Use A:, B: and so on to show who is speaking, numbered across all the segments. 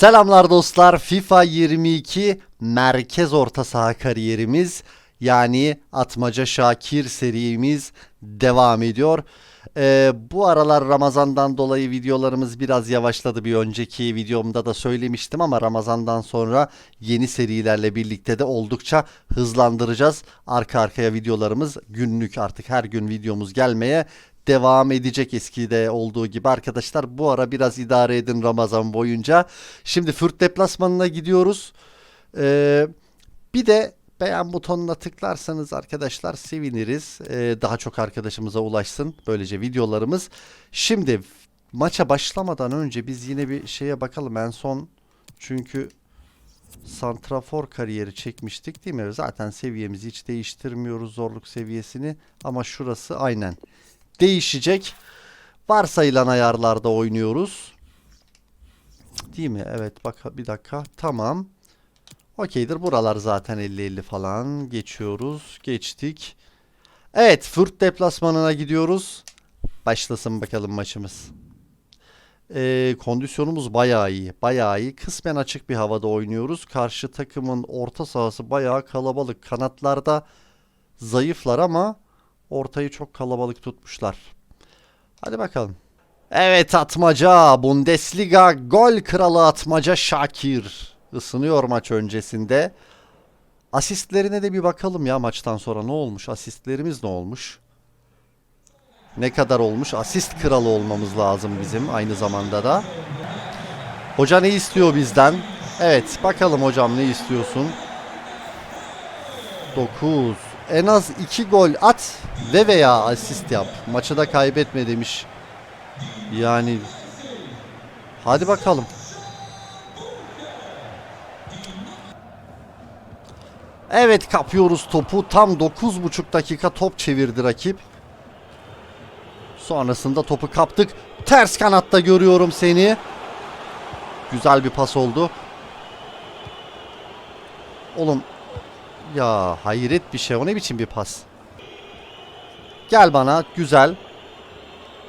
A: Selamlar dostlar. FIFA 22 merkez orta saha kariyerimiz yani Atmaca Şakir serimiz devam ediyor. Ee, bu aralar Ramazan'dan dolayı videolarımız biraz yavaşladı. Bir önceki videomda da söylemiştim ama Ramazan'dan sonra yeni serilerle birlikte de oldukça hızlandıracağız. Arka arkaya videolarımız günlük artık her gün videomuz gelmeye devam edecek eskide olduğu gibi arkadaşlar. Bu ara biraz idare edin Ramazan boyunca. Şimdi Fürt deplasmanına gidiyoruz. Ee, bir de beğen butonuna tıklarsanız arkadaşlar seviniriz. Ee, daha çok arkadaşımıza ulaşsın böylece videolarımız. Şimdi maça başlamadan önce biz yine bir şeye bakalım en son çünkü Santrafor kariyeri çekmiştik değil mi? Zaten seviyemizi hiç değiştirmiyoruz zorluk seviyesini ama şurası aynen değişecek. Varsayılan ayarlarda oynuyoruz. Değil mi? Evet bak bir dakika. Tamam. Okeydir. Buralar zaten 50-50 falan. Geçiyoruz. Geçtik. Evet. Fürt deplasmanına gidiyoruz. Başlasın bakalım maçımız. Ee, kondisyonumuz bayağı iyi. Bayağı iyi. Kısmen açık bir havada oynuyoruz. Karşı takımın orta sahası bayağı kalabalık. Kanatlarda zayıflar ama ortayı çok kalabalık tutmuşlar. Hadi bakalım. Evet Atmaca. Bundesliga gol kralı Atmaca Şakir. Isınıyor maç öncesinde. Asistlerine de bir bakalım ya maçtan sonra ne olmuş? Asistlerimiz ne olmuş? Ne kadar olmuş? Asist kralı olmamız lazım bizim aynı zamanda da. Hoca ne istiyor bizden? Evet bakalım hocam ne istiyorsun? 9. En az 2 gol at ve veya asist yap. Maçı da kaybetme demiş. Yani hadi bakalım. Evet kapıyoruz topu. Tam 9,5 dakika top çevirdi rakip. Sonrasında topu kaptık. Ters kanatta görüyorum seni. Güzel bir pas oldu. Oğlum ya hayret bir şey. O ne biçim bir pas? Gel bana. Güzel.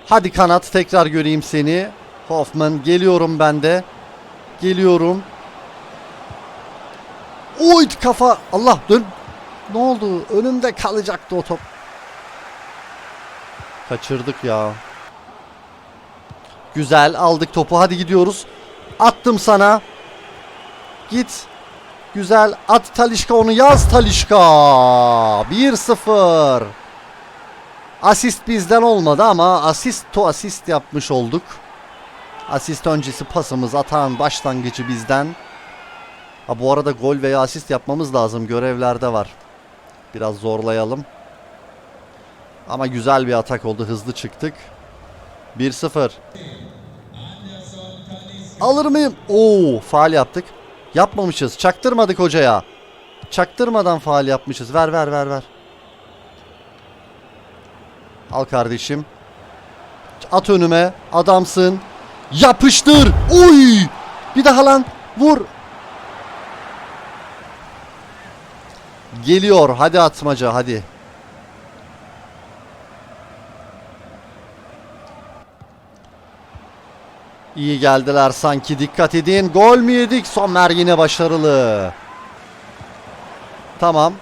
A: Hadi kanat tekrar göreyim seni. Hoffman geliyorum ben de. Geliyorum. Oy kafa. Allah dön. Ne oldu? Önümde kalacaktı o top. Kaçırdık ya. Güzel aldık topu. Hadi gidiyoruz. Attım sana. Git. Güzel. At Talişka onu yaz Talişka. 1-0. Asist bizden olmadı ama asist to asist yapmış olduk. Asist öncesi pasımız atağın başlangıcı bizden. Ha bu arada gol veya asist yapmamız lazım. Görevlerde var. Biraz zorlayalım. Ama güzel bir atak oldu. Hızlı çıktık. 1-0. Alır mıyım? Oo, faal yaptık. Yapmamışız. Çaktırmadık hocaya. Çaktırmadan faal yapmışız. Ver ver ver ver. Al kardeşim. At önüme. Adamsın. Yapıştır. Uy! Bir daha lan. Vur. Geliyor. Hadi atmaca hadi. İyi geldiler sanki dikkat edin. Gol mü yedik? Somer yine başarılı. Tamam.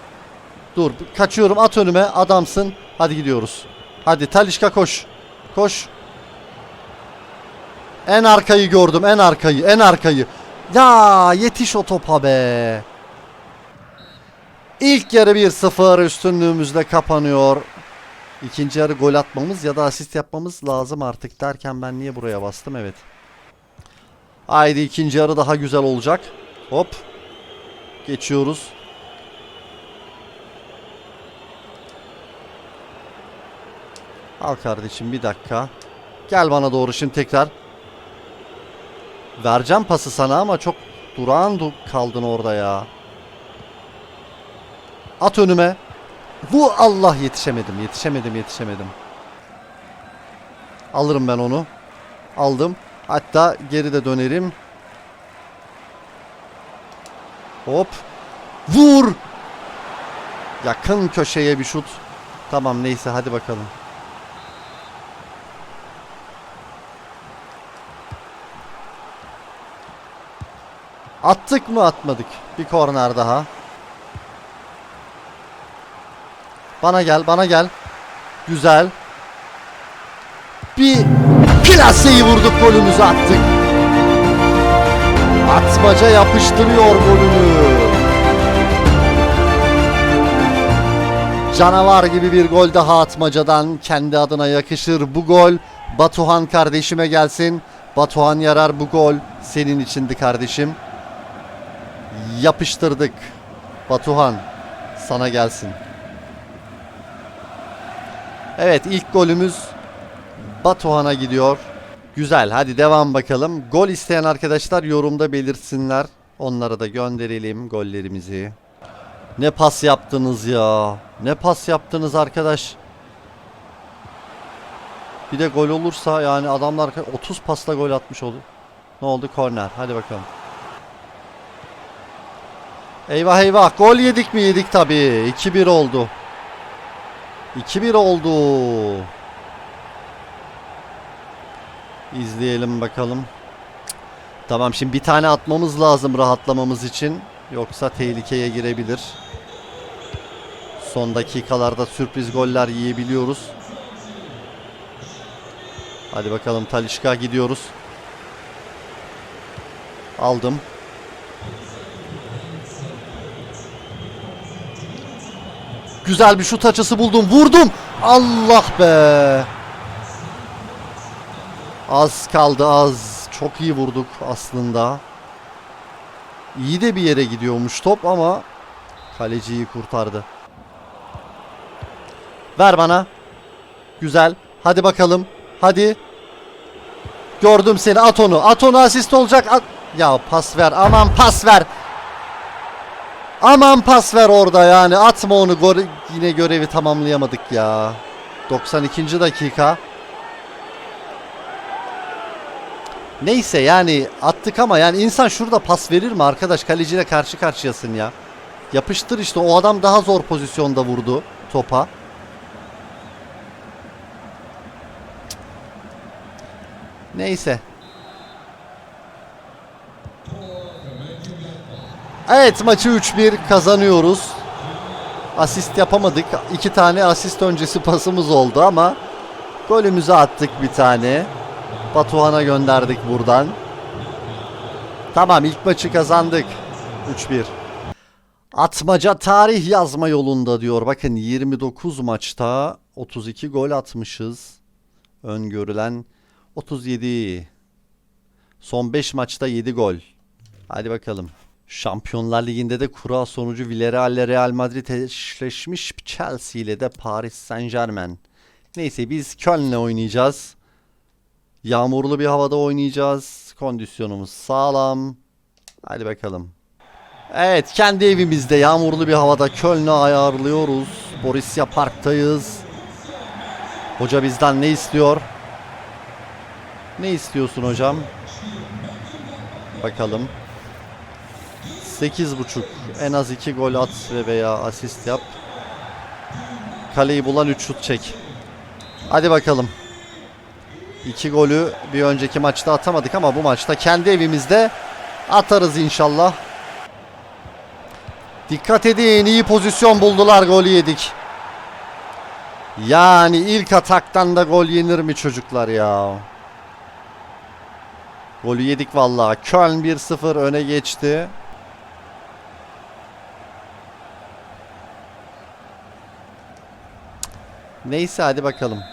A: Dur kaçıyorum at önüme adamsın. Hadi gidiyoruz. Hadi Talişka koş. Koş. En arkayı gördüm en arkayı en arkayı. Ya yetiş o topa be. İlk yarı 1-0 üstünlüğümüzle kapanıyor. İkinci yarı gol atmamız ya da asist yapmamız lazım artık derken ben niye buraya bastım evet. Haydi ikinci yarı daha güzel olacak. Hop. Geçiyoruz. Al kardeşim bir dakika. Gel bana doğru şimdi tekrar. Vereceğim pası sana ama çok durağan du kaldın orada ya. At önüme. Bu Allah yetişemedim, yetişemedim, yetişemedim. Alırım ben onu. Aldım. Hatta geri de dönerim. Hop. Vur. Yakın köşeye bir şut. Tamam neyse hadi bakalım. Attık mı atmadık. Bir korner daha. Bana gel bana gel. Güzel. Bir plaseyi vurduk golümüzü attık. Atmaca yapıştırıyor golünü. Canavar gibi bir gol daha atmacadan kendi adına yakışır bu gol. Batuhan kardeşime gelsin. Batuhan yarar bu gol senin içindi kardeşim. Yapıştırdık. Batuhan sana gelsin. Evet ilk golümüz Batuhan'a gidiyor. Güzel hadi devam bakalım. Gol isteyen arkadaşlar yorumda belirtsinler. Onlara da gönderelim gollerimizi. Ne pas yaptınız ya. Ne pas yaptınız arkadaş. Bir de gol olursa yani adamlar 30 pasla gol atmış oldu. Ne oldu? Korner. Hadi bakalım. Eyvah eyvah. Gol yedik mi? Yedik tabii. 2-1 oldu. 2-1 oldu. İzleyelim bakalım. Tamam şimdi bir tane atmamız lazım rahatlamamız için. Yoksa tehlikeye girebilir. Son dakikalarda sürpriz goller yiyebiliyoruz. Hadi bakalım Talişka gidiyoruz. Aldım. Güzel bir şut açısı buldum. Vurdum. Allah be. Az kaldı az. Çok iyi vurduk aslında. İyi de bir yere gidiyormuş top ama kaleciyi kurtardı. Ver bana. Güzel. Hadi bakalım. Hadi. Gördüm seni. At onu. At onu asist olacak. At. Ya pas ver. Aman pas ver. Aman pas ver orada yani. Atma onu. Gö- yine görevi tamamlayamadık ya. 92. dakika. Neyse yani attık ama yani insan şurada pas verir mi arkadaş? Kaleciyle karşı karşıyasın ya. Yapıştır işte. O adam daha zor pozisyonda vurdu topa. Neyse. Evet maçı 3-1 kazanıyoruz. Asist yapamadık. İki tane asist öncesi pasımız oldu ama golümüzü attık bir tane. Batuhan'a gönderdik buradan. Tamam ilk maçı kazandık. 3-1. Atmaca tarih yazma yolunda diyor. Bakın 29 maçta 32 gol atmışız. Öngörülen 37. Son 5 maçta 7 gol. Hadi bakalım. Şampiyonlar Ligi'nde de kura sonucu Villarreal ile Real Madrid eşleşmiş. Chelsea ile de Paris Saint Germain. Neyse biz Köln'le oynayacağız. Yağmurlu bir havada oynayacağız. Kondisyonumuz sağlam. Hadi bakalım. Evet kendi evimizde yağmurlu bir havada Köln'ü ayarlıyoruz. Borussia Park'tayız. Hoca bizden ne istiyor? Ne istiyorsun hocam? Bakalım. 8.5 en az 2 gol at ve veya asist yap. Kaleyi bulan 3 şut çek. Hadi bakalım. 2 golü bir önceki maçta atamadık ama bu maçta kendi evimizde atarız inşallah. Dikkat edin iyi pozisyon buldular golü yedik. Yani ilk ataktan da gol yenir mi çocuklar ya? Golü yedik vallahi. Köln 1-0 öne geçti. Neyse hadi bakalım.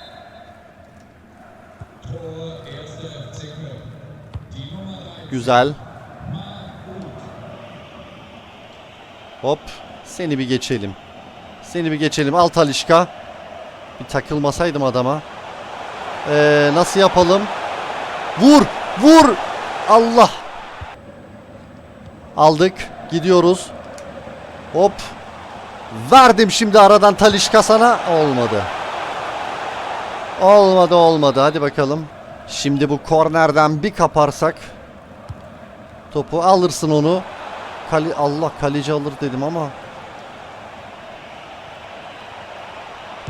A: Güzel. Hop. Seni bir geçelim. Seni bir geçelim. Al Talişka. Bir takılmasaydım adama. Ee, nasıl yapalım? Vur! Vur! Allah! Aldık. Gidiyoruz. Hop. Verdim şimdi aradan Talişka sana. Olmadı. Olmadı olmadı. Hadi bakalım. Şimdi bu kornerden bir kaparsak topu alırsın onu. Kale, Allah kaleci alır dedim ama.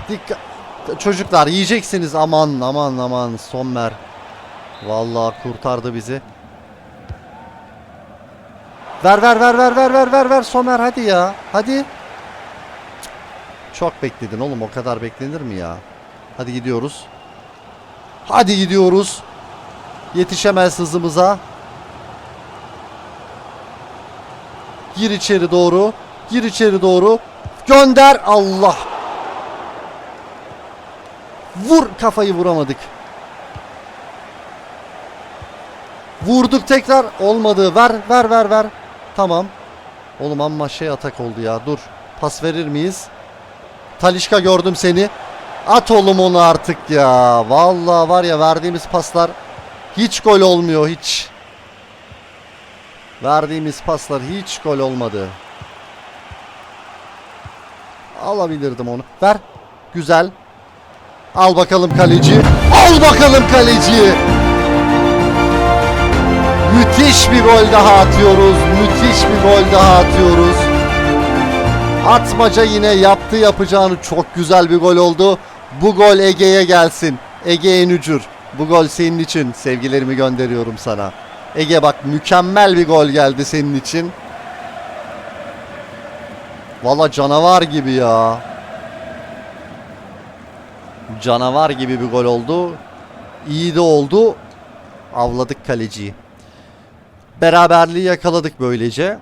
A: Dikkat. Çocuklar yiyeceksiniz aman aman aman Sommer. Vallahi kurtardı bizi. Ver ver ver ver ver ver ver ver Somer hadi ya. Hadi. Çok bekledin oğlum o kadar beklenir mi ya? Hadi gidiyoruz. Hadi gidiyoruz. Yetişemez hızımıza. Gir içeri doğru. Gir içeri doğru. Gönder Allah. Vur kafayı vuramadık. Vurduk tekrar olmadı. Ver ver ver ver. Tamam. Oğlum amma şey atak oldu ya. Dur. Pas verir miyiz? Talişka gördüm seni. At oğlum onu artık ya. Vallahi var ya verdiğimiz paslar hiç gol olmuyor hiç. Verdiğimiz paslar hiç gol olmadı. Alabilirdim onu. Ver. Güzel. Al bakalım kaleci. Al bakalım kaleci. Müthiş bir gol daha atıyoruz. Müthiş bir gol daha atıyoruz. Atmaca yine yaptı yapacağını çok güzel bir gol oldu. Bu gol Ege'ye gelsin. Ege Enücür. Bu gol senin için. Sevgilerimi gönderiyorum sana. Ege bak mükemmel bir gol geldi senin için. Valla canavar gibi ya. Canavar gibi bir gol oldu. İyi de oldu. Avladık kaleciyi. Beraberliği yakaladık böylece.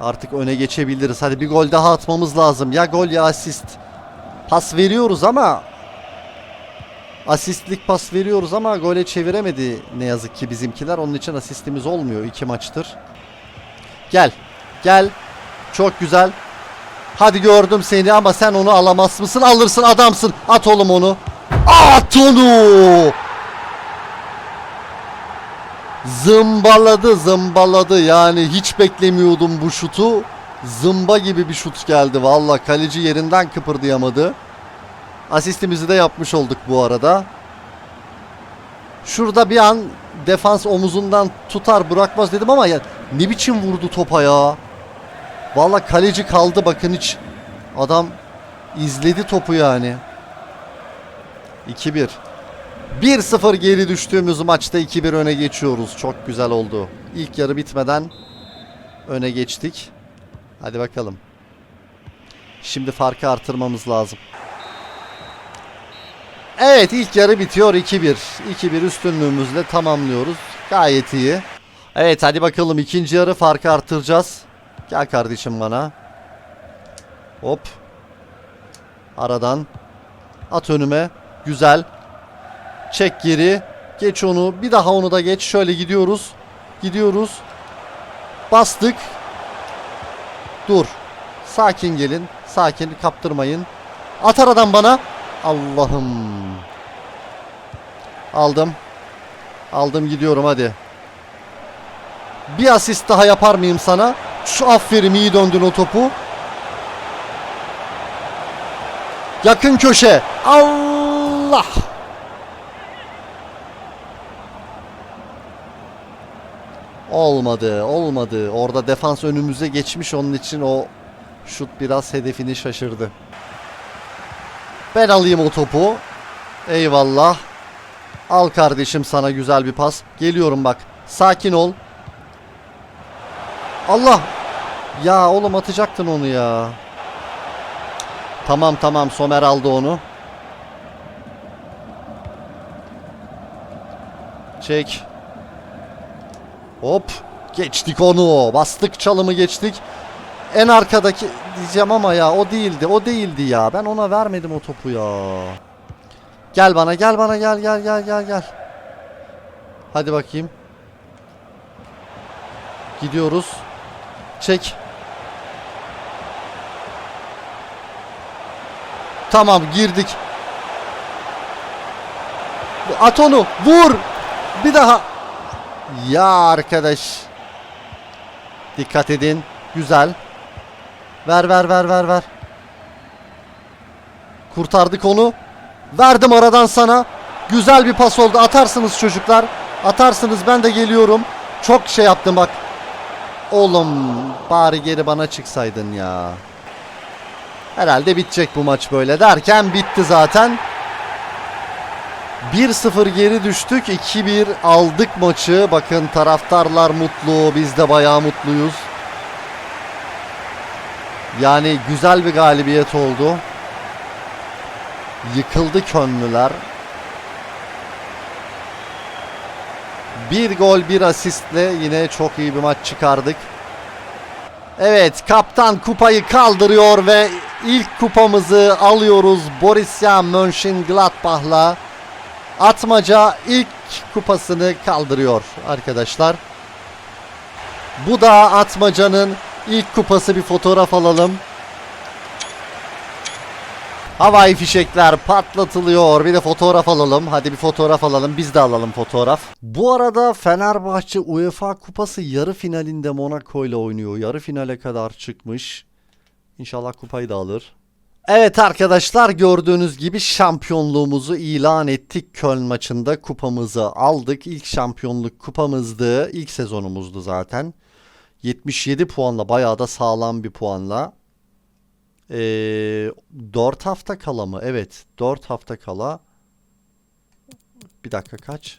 A: Artık öne geçebiliriz. Hadi bir gol daha atmamız lazım. Ya gol ya asist. Pas veriyoruz ama asistlik pas veriyoruz ama gole çeviremedi ne yazık ki bizimkiler. Onun için asistimiz olmuyor iki maçtır. Gel. Gel. Çok güzel. Hadi gördüm seni ama sen onu alamaz mısın? Alırsın adamsın. At oğlum onu. At onu. Zımbaladı zımbaladı yani hiç beklemiyordum bu şutu. Zımba gibi bir şut geldi valla kaleci yerinden kıpırdayamadı. Asistimizi de yapmış olduk bu arada. Şurada bir an defans omuzundan tutar bırakmaz dedim ama ya ne biçim vurdu topa ya. Valla kaleci kaldı bakın hiç. Adam izledi topu yani. 2-1. 1-0 geri düştüğümüz maçta 2-1 öne geçiyoruz. Çok güzel oldu. İlk yarı bitmeden öne geçtik. Hadi bakalım. Şimdi farkı artırmamız lazım. Evet ilk yarı bitiyor 2-1. 2-1 üstünlüğümüzle tamamlıyoruz. Gayet iyi. Evet hadi bakalım ikinci yarı farkı artıracağız. Gel kardeşim bana. Hop. Aradan. At önüme. Güzel. Çek geri. Geç onu. Bir daha onu da geç. Şöyle gidiyoruz. Gidiyoruz. Bastık. Dur. Sakin gelin. Sakin kaptırmayın. At aradan bana. Allah'ım. Aldım. Aldım gidiyorum hadi. Bir asist daha yapar mıyım sana? Şu aferin iyi döndün o topu. Yakın köşe. Allah. Olmadı, olmadı. Orada defans önümüze geçmiş onun için o şut biraz hedefini şaşırdı. Ben alayım o topu. Eyvallah. Al kardeşim sana güzel bir pas. Geliyorum bak. Sakin ol. Allah. Ya oğlum atacaktın onu ya. Tamam tamam Somer aldı onu. Çek. Hop. Geçtik onu. Bastık çalımı geçtik. En arkadaki diyeceğim ama ya o değildi. O değildi ya. Ben ona vermedim o topu ya. Gel bana gel bana gel gel gel gel gel. Hadi bakayım. Gidiyoruz. Çek. Tamam girdik. At onu. Vur. Bir daha. Ya arkadaş. Dikkat edin. Güzel. Ver ver ver ver ver. Kurtardık onu. Verdim aradan sana. Güzel bir pas oldu. Atarsınız çocuklar. Atarsınız ben de geliyorum. Çok şey yaptım bak. Oğlum bari geri bana çıksaydın ya. Herhalde bitecek bu maç böyle derken bitti zaten. 1-0 geri düştük. 2-1 aldık maçı. Bakın taraftarlar mutlu. Biz de bayağı mutluyuz. Yani güzel bir galibiyet oldu. Yıkıldı Könlüler. Bir gol bir asistle yine çok iyi bir maç çıkardık. Evet kaptan kupayı kaldırıyor ve ilk kupamızı alıyoruz Borussia Mönchengladbach'la. Atmaca ilk kupasını kaldırıyor arkadaşlar. Bu da Atmaca'nın ilk kupası bir fotoğraf alalım. Havai fişekler patlatılıyor. Bir de fotoğraf alalım. Hadi bir fotoğraf alalım. Biz de alalım fotoğraf. Bu arada Fenerbahçe UEFA Kupası yarı finalinde Monaco ile oynuyor. Yarı finale kadar çıkmış. İnşallah kupayı da alır. Evet arkadaşlar gördüğünüz gibi şampiyonluğumuzu ilan ettik. Köln maçında kupamızı aldık. İlk şampiyonluk kupamızdı. İlk sezonumuzdu zaten. 77 puanla bayağı da sağlam bir puanla. Ee, 4 hafta kala mı? Evet 4 hafta kala. Bir dakika kaç?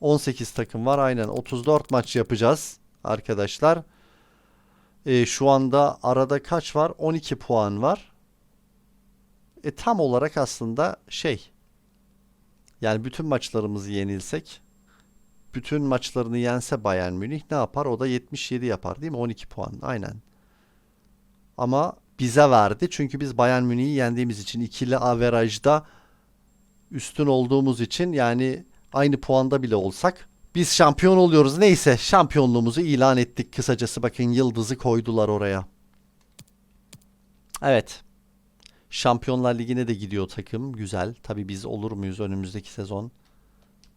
A: 18 takım var aynen 34 maç yapacağız arkadaşlar. Ee, şu anda arada kaç var? 12 puan var. E tam olarak aslında şey. Yani bütün maçlarımızı yenilsek bütün maçlarını yense Bayern Münih ne yapar? O da 77 yapar değil mi? 12 puan. Aynen. Ama bize verdi. Çünkü biz Bayern Münih'i yendiğimiz için ikili averajda üstün olduğumuz için yani aynı puanda bile olsak biz şampiyon oluyoruz. Neyse şampiyonluğumuzu ilan ettik kısacası. Bakın yıldızı koydular oraya. Evet. Şampiyonlar Ligi'ne de gidiyor takım. Güzel. Tabii biz olur muyuz önümüzdeki sezon?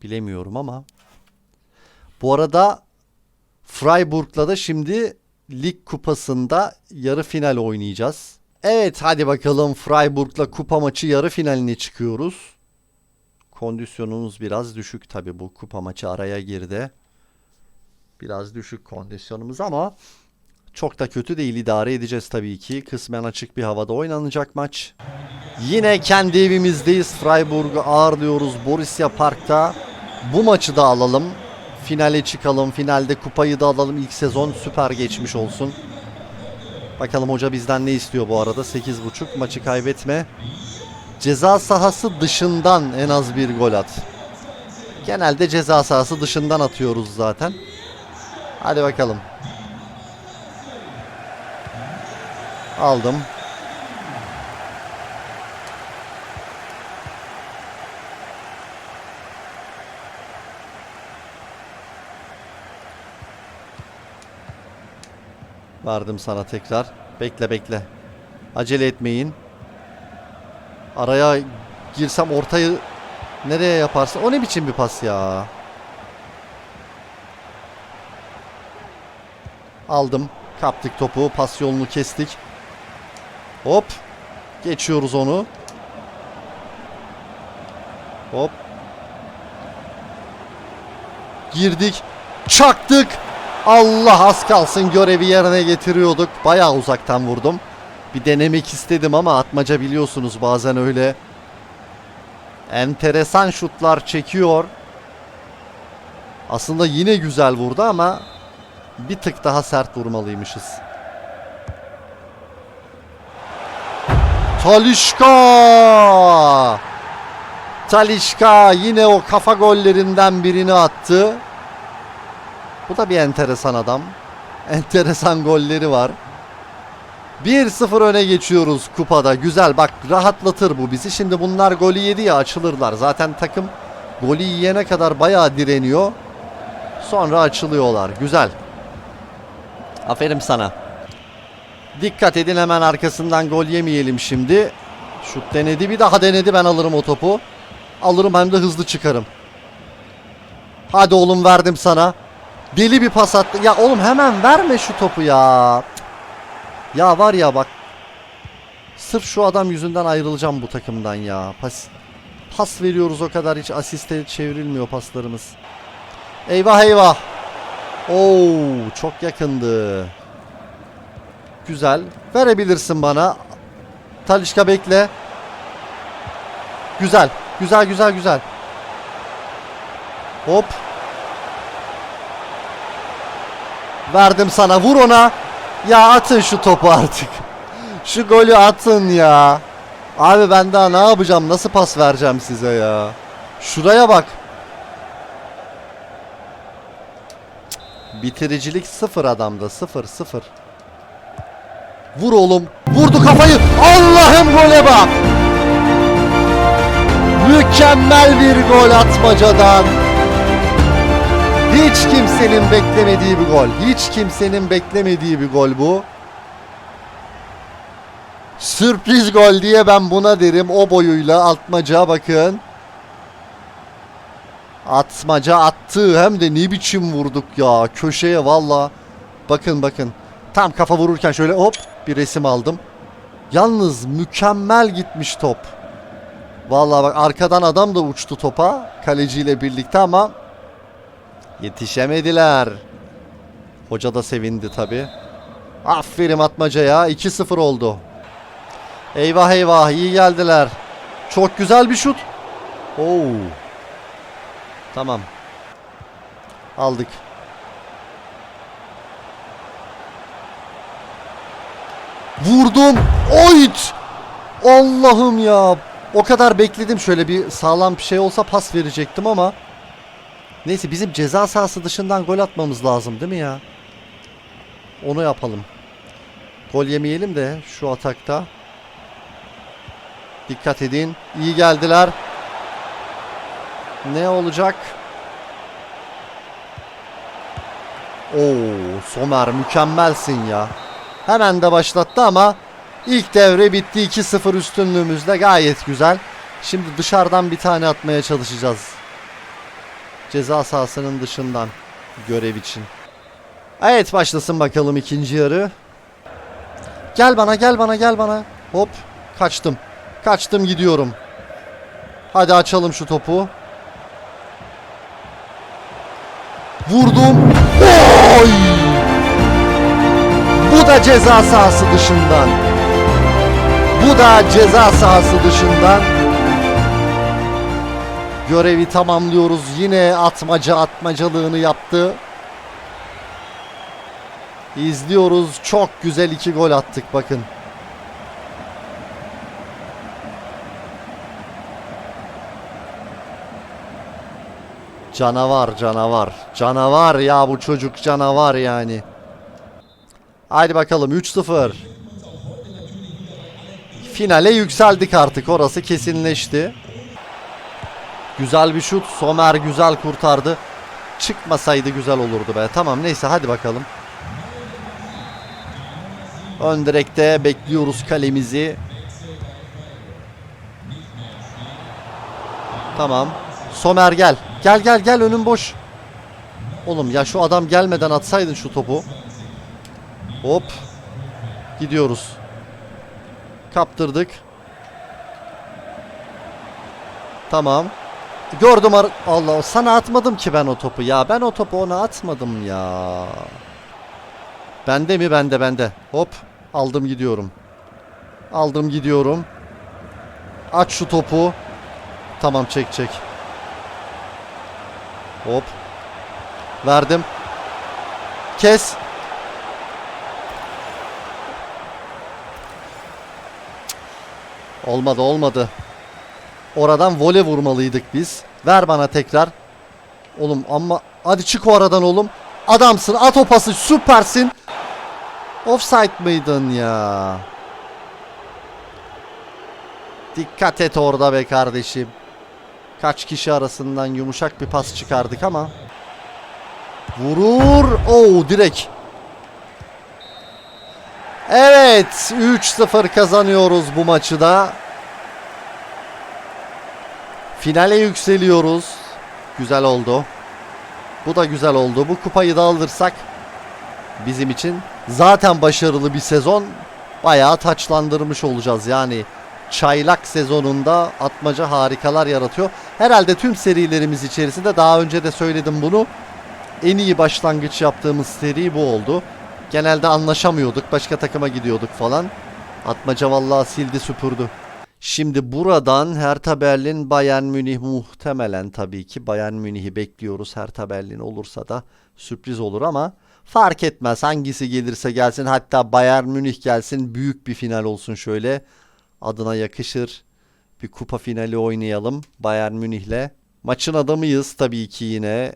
A: Bilemiyorum ama. Bu arada Freiburg'la da şimdi lig kupasında yarı final oynayacağız. Evet hadi bakalım Freiburg'la kupa maçı yarı finaline çıkıyoruz. Kondisyonumuz biraz düşük tabi bu kupa maçı araya girdi. Biraz düşük kondisyonumuz ama çok da kötü değil idare edeceğiz tabii ki. Kısmen açık bir havada oynanacak maç. Yine kendi evimizdeyiz. Freiburg'u ağırlıyoruz Borussia Park'ta. Bu maçı da alalım. Finale çıkalım. Finalde kupayı da alalım. İlk sezon süper geçmiş olsun. Bakalım hoca bizden ne istiyor bu arada. 8.5 maçı kaybetme. Ceza sahası dışından en az bir gol at. Genelde ceza sahası dışından atıyoruz zaten. Hadi bakalım. Aldım. Verdim sana tekrar. Bekle bekle. Acele etmeyin. Araya girsem ortayı nereye yaparsın? O ne biçim bir pas ya? Aldım. Kaptık topu. Pas yolunu kestik. Hop. Geçiyoruz onu. Hop. Girdik. Çaktık. Allah az kalsın görevi yerine getiriyorduk. Bayağı uzaktan vurdum. Bir denemek istedim ama atmaca biliyorsunuz bazen öyle enteresan şutlar çekiyor. Aslında yine güzel vurdu ama bir tık daha sert vurmalıymışız. Talişka! Talişka yine o kafa gollerinden birini attı. Bu da bir enteresan adam. Enteresan golleri var. 1-0 öne geçiyoruz kupada. Güzel bak rahatlatır bu bizi. Şimdi bunlar golü yedi ya açılırlar. Zaten takım golü yiyene kadar bayağı direniyor. Sonra açılıyorlar. Güzel. Aferin sana. Dikkat edin hemen arkasından gol yemeyelim şimdi. Şut denedi bir daha denedi ben alırım o topu. Alırım hem de hızlı çıkarım. Hadi oğlum verdim sana. Deli bir pas attı. Ya oğlum hemen verme şu topu ya. Ya var ya bak. Sırf şu adam yüzünden ayrılacağım bu takımdan ya. Pas pas veriyoruz o kadar hiç asiste çevrilmiyor paslarımız. Eyvah eyvah. Oo çok yakındı. Güzel. Verebilirsin bana. Talişka bekle. Güzel. Güzel güzel güzel. Hop. Verdim sana. Vur ona. Ya atın şu topu artık. Şu golü atın ya. Abi ben daha ne yapacağım? Nasıl pas vereceğim size ya? Şuraya bak. Bitiricilik sıfır adamda. Sıfır sıfır. Vur oğlum. Vurdu kafayı. Allah'ım gole bak. Mükemmel bir gol atmacadan. Hiç kimsenin beklemediği bir gol. Hiç kimsenin beklemediği bir gol bu. Sürpriz gol diye ben buna derim. O boyuyla atmaca bakın. Atmaca attı. Hem de ne biçim vurduk ya. Köşeye valla. Bakın bakın. Tam kafa vururken şöyle hop bir resim aldım. Yalnız mükemmel gitmiş top. Vallahi bak arkadan adam da uçtu topa kaleciyle birlikte ama yetişemediler. Hoca da sevindi tabi. Aferin atmacaya 2-0 oldu. Eyvah eyvah iyi geldiler. Çok güzel bir şut. Oo. Tamam. Aldık. Vurdum. Oyt. Allah'ım ya. O kadar bekledim şöyle bir sağlam bir şey olsa pas verecektim ama. Neyse bizim ceza sahası dışından gol atmamız lazım değil mi ya? Onu yapalım. Gol yemeyelim de şu atakta. Dikkat edin. İyi geldiler. Ne olacak? Oo, Somer mükemmelsin ya. Hemen de başlattı ama ilk devre bitti 2-0 üstünlüğümüzde gayet güzel. Şimdi dışarıdan bir tane atmaya çalışacağız. Ceza sahasının dışından görev için. Evet başlasın bakalım ikinci yarı. Gel bana gel bana gel bana. Hop kaçtım. Kaçtım gidiyorum. Hadi açalım şu topu. Vurdum. Oy! Bu da ceza sahası dışından. Bu da ceza sahası dışından. Görevi tamamlıyoruz. Yine atmaca atmacalığını yaptı. İzliyoruz. Çok güzel iki gol attık bakın. Canavar canavar. Canavar ya bu çocuk canavar yani. Haydi bakalım 3-0. Finale yükseldik artık orası kesinleşti. Güzel bir şut. Somer güzel kurtardı. Çıkmasaydı güzel olurdu be. Tamam neyse hadi bakalım. Ön direkte bekliyoruz kalemizi. Tamam. Somer gel. Gel gel gel önün boş. Oğlum ya şu adam gelmeden atsaydın şu topu. Hop. Gidiyoruz. Kaptırdık. Tamam. Gördüm ar- Allah sana atmadım ki ben o topu ya. Ben o topu ona atmadım ya. Bende mi? Bende bende. Hop. Aldım gidiyorum. Aldım gidiyorum. Aç şu topu. Tamam çek çek. Hop. Verdim. Kes. Olmadı olmadı. Oradan vole vurmalıydık biz. Ver bana tekrar. Oğlum ama hadi çık o aradan oğlum. Adamsın at o pası süpersin. Offside mıydın ya? Dikkat et orada be kardeşim. Kaç kişi arasından yumuşak bir pas çıkardık ama. Vurur. Oo direkt. Evet 3-0 kazanıyoruz bu maçı da. Finale yükseliyoruz. Güzel oldu. Bu da güzel oldu. Bu kupayı da alırsak bizim için zaten başarılı bir sezon. Bayağı taçlandırmış olacağız. Yani çaylak sezonunda atmaca harikalar yaratıyor. Herhalde tüm serilerimiz içerisinde daha önce de söyledim bunu. En iyi başlangıç yaptığımız seri bu oldu. Genelde anlaşamıyorduk. Başka takıma gidiyorduk falan. Atmaca vallahi sildi süpürdü. Şimdi buradan Hertha Berlin, Bayern Münih muhtemelen tabii ki Bayern Münih'i bekliyoruz. Hertha Berlin olursa da sürpriz olur ama fark etmez. Hangisi gelirse gelsin hatta Bayern Münih gelsin büyük bir final olsun şöyle. Adına yakışır. Bir kupa finali oynayalım Bayern Münih'le. Maçın adamıyız tabii ki yine.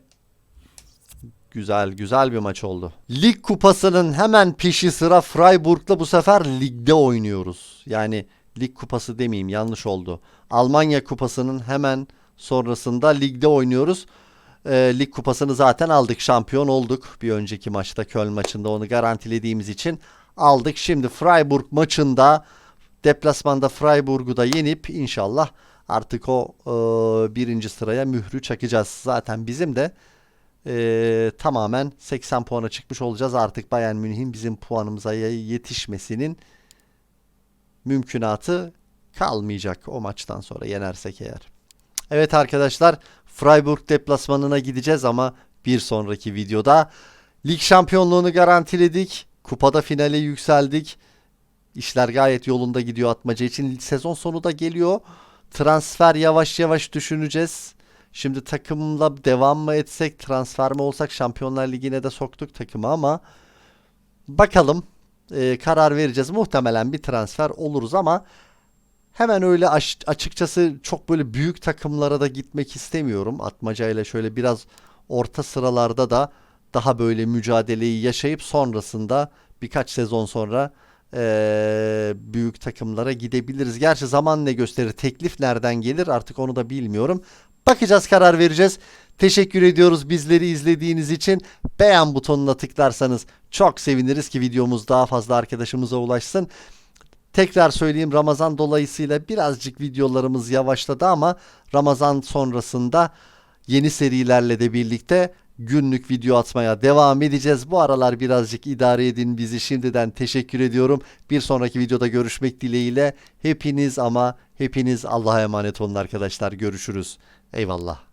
A: Güzel güzel bir maç oldu. Lig kupasının hemen peşi sıra Freiburg'la bu sefer ligde oynuyoruz. Yani lig kupası demeyeyim yanlış oldu. Almanya kupasının hemen sonrasında ligde oynuyoruz. Ee, lig kupasını zaten aldık şampiyon olduk. Bir önceki maçta Köln maçında onu garantilediğimiz için aldık. Şimdi Freiburg maçında deplasmanda Freiburg'u da yenip inşallah artık o e, birinci sıraya mührü çakacağız. Zaten bizim de e, tamamen 80 puana çıkmış olacağız. Artık Bayern Münih'in bizim puanımıza yetişmesinin mümkünatı kalmayacak o maçtan sonra yenersek eğer. Evet arkadaşlar Freiburg deplasmanına gideceğiz ama bir sonraki videoda lig şampiyonluğunu garantiledik. Kupada finale yükseldik. İşler gayet yolunda gidiyor atmaca için. Sezon sonu da geliyor. Transfer yavaş yavaş düşüneceğiz. Şimdi takımla devam mı etsek, transfer mi olsak Şampiyonlar Ligi'ne de soktuk takımı ama bakalım e, karar vereceğiz. Muhtemelen bir transfer oluruz ama hemen öyle açıkçası çok böyle büyük takımlara da gitmek istemiyorum. Atmacayla şöyle biraz orta sıralarda da daha böyle mücadeleyi yaşayıp sonrasında birkaç sezon sonra e, büyük takımlara gidebiliriz. Gerçi zaman ne gösterir, teklif nereden gelir artık onu da bilmiyorum. Bakacağız karar vereceğiz. Teşekkür ediyoruz bizleri izlediğiniz için. Beğen butonuna tıklarsanız çok seviniriz ki videomuz daha fazla arkadaşımıza ulaşsın. Tekrar söyleyeyim Ramazan dolayısıyla birazcık videolarımız yavaşladı ama Ramazan sonrasında yeni serilerle de birlikte günlük video atmaya devam edeceğiz. Bu aralar birazcık idare edin bizi şimdiden teşekkür ediyorum. Bir sonraki videoda görüşmek dileğiyle hepiniz ama hepiniz Allah'a emanet olun arkadaşlar. Görüşürüz. Eyvallah.